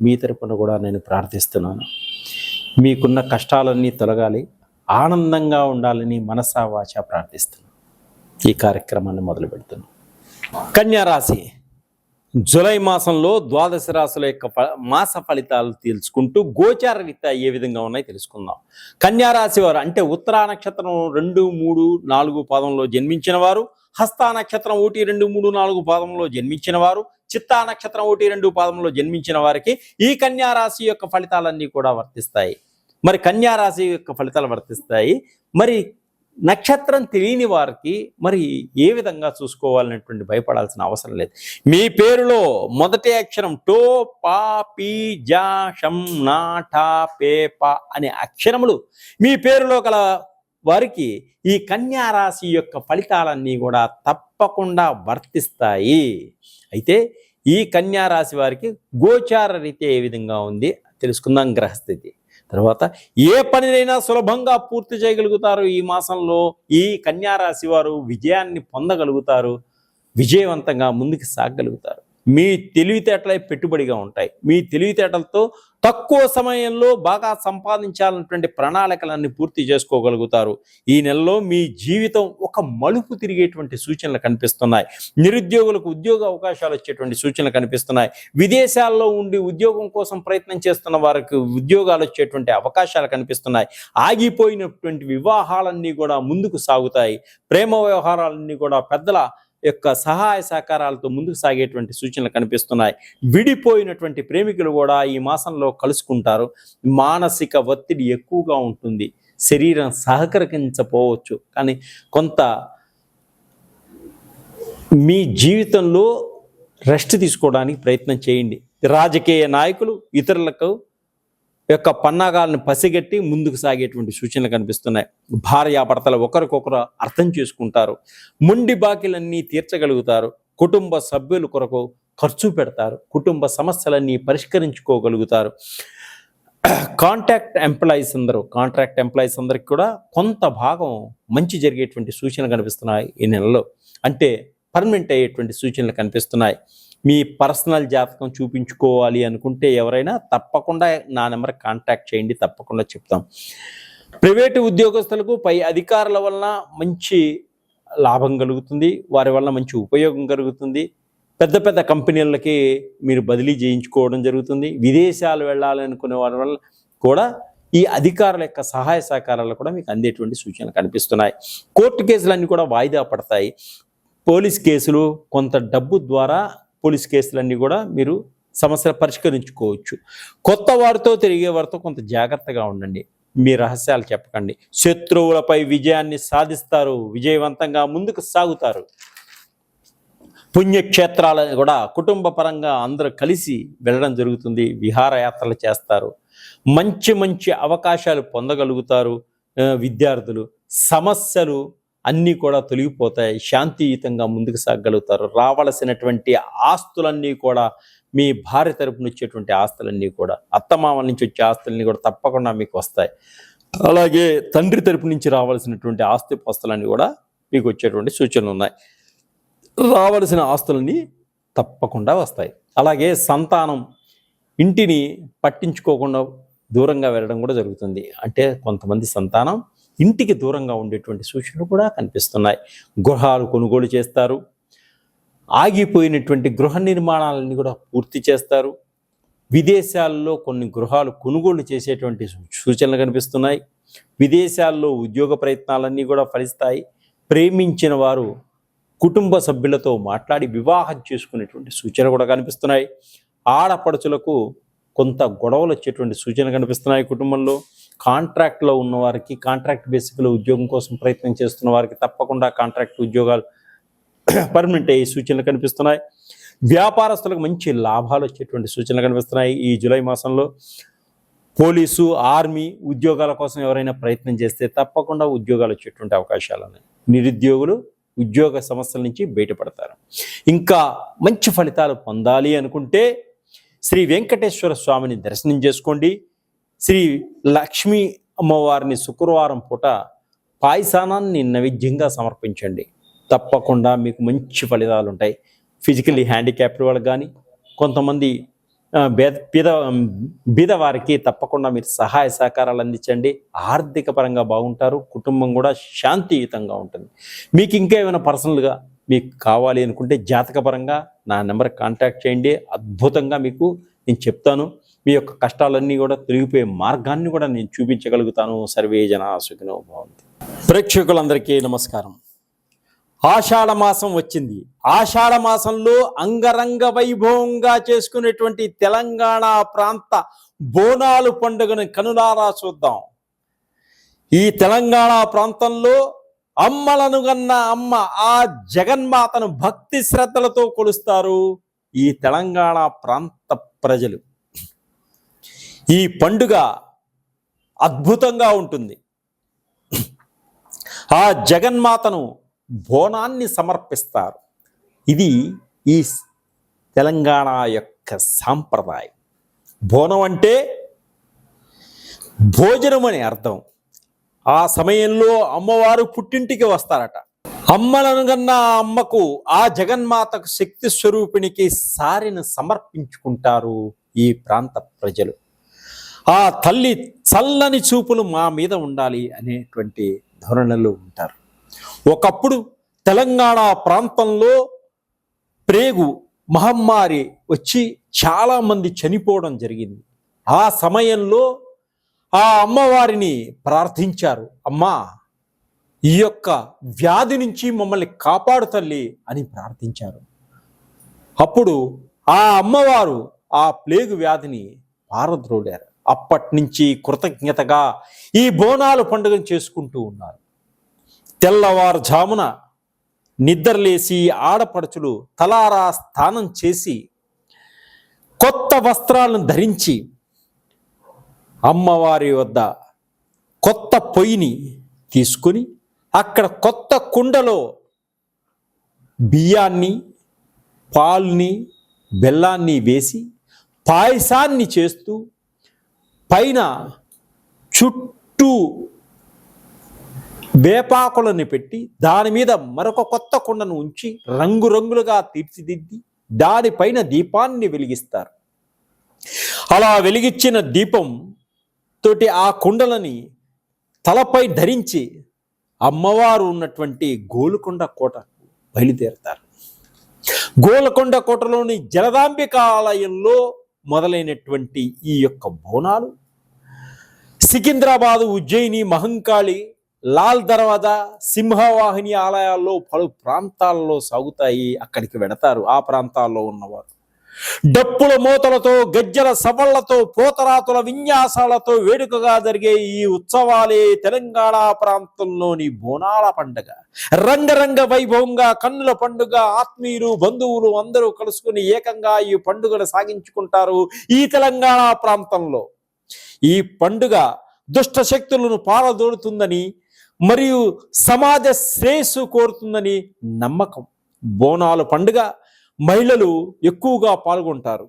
మీ తరపున కూడా నేను ప్రార్థిస్తున్నాను. మీకున్న కష్టాలన్నీ తొలగాలి ఆనందంగా ఉండాలని మనసా వాచ ప్రార్థిస్తున్నాను. ఈ కార్యక్రమాన్ని మొదలు పెడుతున్నాను. కన్యారాశి జూలై మాసంలో ద్వాదశ రాశుల యొక్క మాస ఫలితాలు తెలుసుకుంటూ గోచార రీత్యా ఏ విధంగా ఉన్నాయో తెలుసుకుందాం. కన్యారాశి వారు అంటే ఉత్తరా నక్షత్రం రెండు మూడు నాలుగు పాదంలో జన్మించిన వారు హస్తా నక్షత్రం ఒకటి రెండు మూడు నాలుగు పాదంలో జన్మించిన వారు చిత్తా నక్షత్రం ఒకటి రెండు పాదంలో జన్మించిన వారికి ఈ కన్యారాశి యొక్క ఫలితాలన్నీ కూడా వర్తిస్తాయి. మరి కన్యారాశి యొక్క ఫలితాలు వర్తిస్తాయి. మరి నక్షత్రం తెలియని వారికి మరి ఏ విధంగా చూసుకోవాలనేటువంటి భయపడాల్సిన అవసరం లేదు. మీ పేరులో మొదటి అక్షరం టో పా పీ జా షం నా టా పే పా అనే అక్షరములు మీ పేరులో గల వారికి ఈ కన్యారాశి యొక్క ఫలితాలన్నీ కూడా తప్పకుండా వర్తిస్తాయి. అయితే ఈ కన్యారాశి వారికి గోచార రీతి ఏ విధంగా ఉంది తెలుసుకుందాం గ్రహస్థితి. తర్వాత ఏ పనినైనా సులభంగా పూర్తి చేయగలుగుతారు ఈ మాసంలో? ఈ కన్యారాశి వారు విజయాన్ని పొందగలుగుతారు విజయవంతంగా ముందుకు సాగగలుగుతారు మీ తెలివితేటలే పెట్టుబడిగా ఉంటాయి. మీ తెలివితేటలతో తక్కువ సమయంలో బాగా సంపాదించాలన్నటువంటి ప్రణాళికలన్నీ పూర్తి చేసుకోగలుగుతారు. ఈ నెలలో మీ జీవితం ఒక మలుపు తిరిగేటువంటి సూచనలు కనిపిస్తున్నాయి. నిరుద్యోగులకు ఉద్యోగ అవకాశాలు వచ్చేటువంటి సూచనలు కనిపిస్తున్నాయి. విదేశాల్లో ఉండి ఉద్యోగం కోసం ప్రయత్నం చేస్తున్న వారికి ఉద్యోగాలు వచ్చేటువంటి అవకాశాలు కనిపిస్తున్నాయి. ఆగిపోయినటువంటి వివాహాలన్నీ కూడా ముందుకు సాగుతాయి. ప్రేమ వ్యవహారాలన్నీ కూడా పెద్దల యొక్క సహాయ సహకారాలతో ముందుకు సాగేటువంటి సూచనలు కనిపిస్తున్నాయి. విడిపోయినటువంటి ప్రేమికులు కూడా ఈ మాసంలో కలుసుకుంటారు. మానసిక ఒత్తిడి ఎక్కువగా ఉంటుంది. శరీరం సహకరించకపోవచ్చు. కానీ కొంత మీ జీవితంలో రెస్ట్ తీసుకోవడానికి ప్రయత్నం చేయండి. రాజకీయ నాయకులు ఇతరులకు యొక్క పన్నాగాలను పసిగట్టి ముందుకు సాగేటువంటి సూచనలు కనిపిస్తున్నాయి. భార్యాభర్తలు ఒకరికొకరు అర్థం చేసుకుంటారు. మొండి బాకీలన్నీ తీర్చగలుగుతారు. కుటుంబ సభ్యుల కొరకు ఖర్చు పెడతారు. కుటుంబ సమస్యలన్నీ పరిష్కరించుకోగలుగుతారు. కాంట్రాక్ట్ ఎంప్లాయీస్ అందరూ కాంట్రాక్ట్ ఎంప్లాయీస్ అందరికి కూడా కొంత భాగం మంచి జరిగేటువంటి సూచనలు కనిపిస్తున్నాయి ఈ నెలలో. అంటే పర్మనెంట్ అయ్యేటువంటి సూచనలు కనిపిస్తున్నాయి. మీ పర్సనల్ జాతకం చూపించుకోవాలి అనుకుంటే ఎవరైనా తప్పకుండా నా నెంబర్ కాంటాక్ట్ చేయండి తప్పకుండా చెప్తాం. ప్రైవేటు ఉద్యోగస్తులకు పై అధికారుల వలన మంచి లాభం కలుగుతుంది వారి వలన మంచి ఉపయోగం కలుగుతుంది. పెద్ద పెద్ద కంపెనీలకి మీరు బదిలీ చేయించుకోవడం జరుగుతుంది. విదేశాలు వెళ్ళాలనుకునే వారి వల్ల కూడా ఈ అధికారుల యొక్క సహాయ సహకారాలు కూడా మీకు అందేటువంటి సూచనలు కనిపిస్తున్నాయి. కోర్టు కేసులన్నీ కూడా వాయిదా పడతాయి. పోలీస్ కేసులు కొంత డబ్బు ద్వారా పోలీస్ కేసులన్నీ కూడా మీరు సమస్యలు పరిష్కరించుకోవచ్చు. కొత్త వారితో తిరిగే వారితో కొంత జాగ్రత్తగా ఉండండి. మీ రహస్యాలు చెప్పకండి. శత్రువులపై విజయాన్ని సాధిస్తారు విజయవంతంగా ముందుకు సాగుతారు. పుణ్యక్షేత్రాలను కూడా కుటుంబ పరంగా అందరూ కలిసి వెళ్ళడం జరుగుతుంది విహారయాత్రలు చేస్తారు. మంచి మంచి అవకాశాలు పొందగలుగుతారు విద్యార్థులు. సమస్యలు అన్నీ కూడా తొలగిపోతాయి శాంతియుతంగా ముందుకు సాగలుగుతారు. రావలసినటువంటి ఆస్తులన్నీ కూడా మీ భార్య తరపున వచ్చేటువంటి ఆస్తులన్నీ కూడా అత్తమామల నుంచి వచ్చే ఆస్తులన్నీ కూడా తప్పకుండా మీకు వస్తాయి. అలాగే తండ్రి తరపు నుంచి రావాల్సినటువంటి ఆస్తి పాస్తులన్నీ కూడా మీకు వచ్చేటువంటి సూచనలు ఉన్నాయి. రావలసిన ఆస్తులన్నీ తప్పకుండా వస్తాయి. అలాగే సంతానం ఇంటిని పట్టించుకోకుండా దూరంగా వెళ్ళడం కూడా జరుగుతుంది. అంటే కొంతమంది సంతానం ఇంటికి దూరంగా ఉండేటువంటి సూచనలు కూడా కనిపిస్తున్నాయి. గృహాలు కొనుగోలు చేస్తారు. ఆగిపోయినటువంటి గృహ నిర్మాణాలన్నీ కూడా పూర్తి చేస్తారు. విదేశాల్లో కొన్ని గృహాలు కొనుగోలు చేసేటువంటి సూచనలు కనిపిస్తున్నాయి. విదేశాల్లో ఉద్యోగ ప్రయత్నాలన్నీ కూడా ఫలిస్తాయి. ప్రేమించిన వారు కుటుంబ సభ్యులతో మాట్లాడి వివాహం చేసుకునేటువంటి సూచనలు కూడా కనిపిస్తున్నాయి. ఆడపడుచులకు కొంత గొడవలు వచ్చేటువంటి సూచనలు కనిపిస్తున్నాయి కుటుంబంలో. కాంట్రాక్ట్లో ఉన్నవారికి కాంట్రాక్ట్ బేసిక్లో ఉద్యోగం కోసం ప్రయత్నం చేస్తున్న వారికి తప్పకుండా కాంట్రాక్ట్ ఉద్యోగాలు పర్మనెంట్ అయ్యే సూచనలు కనిపిస్తున్నాయి. వ్యాపారస్తులకు మంచి లాభాలు వచ్చేటువంటి సూచనలు కనిపిస్తున్నాయి. ఈ జూలై మాసంలో పోలీసు ఆర్మీ ఉద్యోగాల కోసం ఎవరైనా ప్రయత్నం చేస్తే తప్పకుండా ఉద్యోగాలు వచ్చేటువంటి అవకాశాలు ఉన్నాయి. నిరుద్యోగులు ఉద్యోగ సమస్యల నుంచి బయటపడతారు. ఇంకా మంచి ఫలితాలు పొందాలి అనుకుంటే శ్రీ వెంకటేశ్వర స్వామిని దర్శనం చేసుకోండి. శ్రీ లక్ష్మీ అమ్మవారిని శుక్రవారం పూట పాయసానాన్ని నైవేద్యంగా సమర్పించండి. తప్పకుండా మీకు మంచి ఫలితాలు ఉంటాయి. ఫిజికల్లీ హ్యాండిక్యాప్డ్ వాళ్ళకి కానీ కొంతమంది బేద బీద బీద వారికి తప్పకుండా మీరు సహాయ సహకారాలు అందించండి. ఆర్థిక పరంగా బాగుంటారు. కుటుంబం కూడా శాంతియుతంగా ఉంటుంది. మీకు ఇంకా ఏమైనా పర్సనల్గా మీకు కావాలి అనుకుంటే జాతకపరంగా నా నెంబర్ కాంటాక్ట్ చేయండి. అద్భుతంగా మీకు నేను చెప్తాను. మీ యొక్క కష్టాలన్నీ కూడా తొలగిపోయే మార్గాన్ని కూడా నేను చూపించగలుగుతాను. సర్వే జన సుఖినో బాగుంది ప్రేక్షకులందరికీ నమస్కారం. ఆషాఢ మాసం వచ్చింది. ఆషాఢ మాసంలో అంగరంగ వైభవంగా చేసుకునేటువంటి తెలంగాణ ప్రాంత బోనాలు పండుగను కనులారా చూద్దాం. ఈ తెలంగాణ ప్రాంతంలో అమ్మలను గన్న అమ్మ ఆ జగన్మాతను భక్తి శ్రద్ధలతో కొలుస్తారు ఈ తెలంగాణ ప్రాంత ప్రజలు. ఈ పండుగ అద్భుతంగా ఉంటుంది. ఆ జగన్మాతను బోనాన్ని సమర్పిస్తారు. ఇది ఈ తెలంగాణ యొక్క సాంప్రదాయం. బోనం అంటే భోజనం అని అర్థం. ఆ సమయంలో అమ్మవారు పుట్టింటికి వస్తారట. అమ్మలను కన్నా అమ్మకు ఆ జగన్మాతకు శక్తి స్వరూపిణికి సారిని సమర్పించుకుంటారు ఈ ప్రాంత ప్రజలు. ఆ తల్లి చల్లని చూపులు మా మీద ఉండాలి అనేటువంటి ధోరణిలో ఉంటారు. ఒకప్పుడు తెలంగాణ ప్రాంతంలో ప్రేగు మహమ్మారి వచ్చి చాలామంది చనిపోవడం జరిగింది. ఆ సమయంలో ఆ అమ్మవారిని ప్రార్థించారు అమ్మా ఈ యొక్క వ్యాధి నుంచి మమ్మల్ని కాపాడు తల్లి అని ప్రార్థించారు. అప్పుడు ఆ అమ్మవారు ఆ ప్లేగు వ్యాధిని పారద్రోడారు అప్పటి నుంచి కృతజ్ఞతగా ఈ బోనాలు పండుగను చేసుకుంటూ ఉన్నారు. తెల్లవారుజామున నిద్రలేసి ఆడపడుచులు తలారా స్నానం చేసి కొత్త వస్త్రాలను ధరించి అమ్మవారి వద్ద కొత్త పొయ్యిని తీసుకొని అక్కడ కొత్త కుండలో బియ్యాన్ని పాల్ని బెల్లాన్ని వేసి పాయసాన్ని చేస్తూ పైన చుట్టూ వేపాకులను పెట్టి దాని మీద మరొక కొత్త కుండను ఉంచి రంగురంగులుగా తీర్చిదిద్ది దానిపైన దీపాన్ని వెలిగిస్తారు. అలా వెలిగించిన దీపం తోటి ఆ కుండలని తలపై ధరించి అమ్మవారు ఉన్నటువంటి గోలుకొండ కోట బయలుదేరతారు. గోలకొండ కోటలోని జలదాంబికాలయంలో మొదలైనటువంటి ఈ యొక్క బోనాలు. సికింద్రాబాదు ఉజ్జయిని మహంకాళి లాల్ దర్వాజా సింహవాహిని ఆలయాల్లో పలు ప్రాంతాల్లో సాగుతాయి. అక్కడికి వెడతారు. ఆ ప్రాంతాల్లో ఉన్నవారు. డప్పుల మూతలతో గజ్జల సవళ్ళతో పోతరాతుల విన్యాసాలతో వేడుకగా జరిగే ఈ ఉత్సవాలే తెలంగాణ ప్రాంతంలోని బోనాల పండుగ. రంగరంగ వైభవంగా కన్నుల పండుగ ఆత్మీయులు బంధువులు అందరూ కలుసుకుని ఏకంగా ఈ పండుగను సాగించుకుంటారు ఈ తెలంగాణ ప్రాంతంలో. ఈ పండుగ దుష్ట శక్తులను పారదోడుతుందని మరియు సమాజ శ్రేయస్సు కోరుతుందని నమ్మకం. బోనాలు పండుగ మహిళలు ఎక్కువగా పాల్గొంటారు.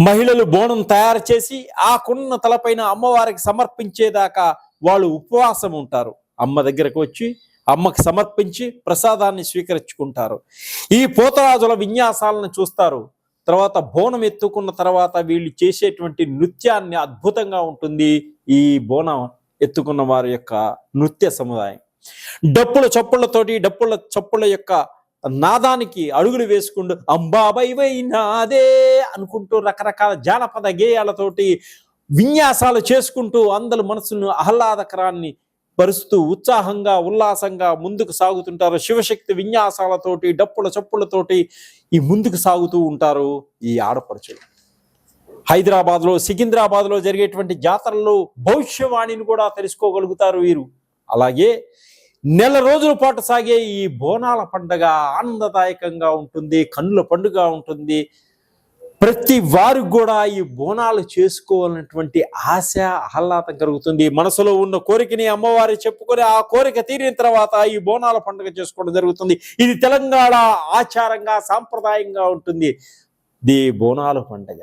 మహిళలు బోనం తయారు చేసి ఆ కుండ తలపైన అమ్మవారికి సమర్పించేదాకా వాళ్ళు ఉపవాసం ఉంటారు. అమ్మ దగ్గరకు వచ్చి అమ్మకి సమర్పించి ప్రసాదాన్ని స్వీకరించుకుంటారు. ఈ పోతరాజుల విన్యాసాలను చూస్తారు. తర్వాత బోనం ఎత్తుకున్న తర్వాత వీళ్ళు చేసేటువంటి నృత్యాన్ని అద్భుతంగా ఉంటుంది ఈ బోనం ఎత్తుకున్న వారి యొక్క నృత్య సముదాయం. డప్పుల చప్పులతోటి డప్పుల చప్పుల యొక్క నాదానికి అడుగులు వేసుకుంటూ అంబాబైవై నాదే అనుకుంటూ రకరకాల జానపద గేయాలతోటి విన్యాసాలు చేసుకుంటూ అందరి మనసును ఆహ్లాదకరాన్ని పరుస్తూ ఉత్సాహంగా ఉల్లాసంగా ముందుకు సాగుతుంటారు. శివశక్తి విన్యాసాలతోటి డప్పుల చప్పులతోటి ఈ ముందుకు సాగుతూ ఉంటారు ఈ ఆడపడుచులు. హైదరాబాద్లో సికింద్రాబాద్లో జరిగేటువంటి జాతరలో భవిష్యవాణిని కూడా తెలుసుకోగలుగుతారు వీరు. అలాగే నెల రోజుల పాటు సాగే ఈ బోనాల పండగ ఆనందదాయకంగా ఉంటుంది కన్నుల పండుగ ఉంటుంది. ప్రతి వారు కూడా ఈ బోనాలు చేసుకోవాలన్నటువంటి ఆశ ఆహ్లాదం కలుగుతుంది. మనసులో ఉన్న కోరికని అమ్మవారి చెప్పుకొని ఆ కోరిక తీరిన తర్వాత ఈ బోనాల పండుగ చేసుకోవడం జరుగుతుంది. ఇది తెలంగాణ ఆచారంగా సాంప్రదాయంగా ఉంటుంది. ది బోనాల పండుగ.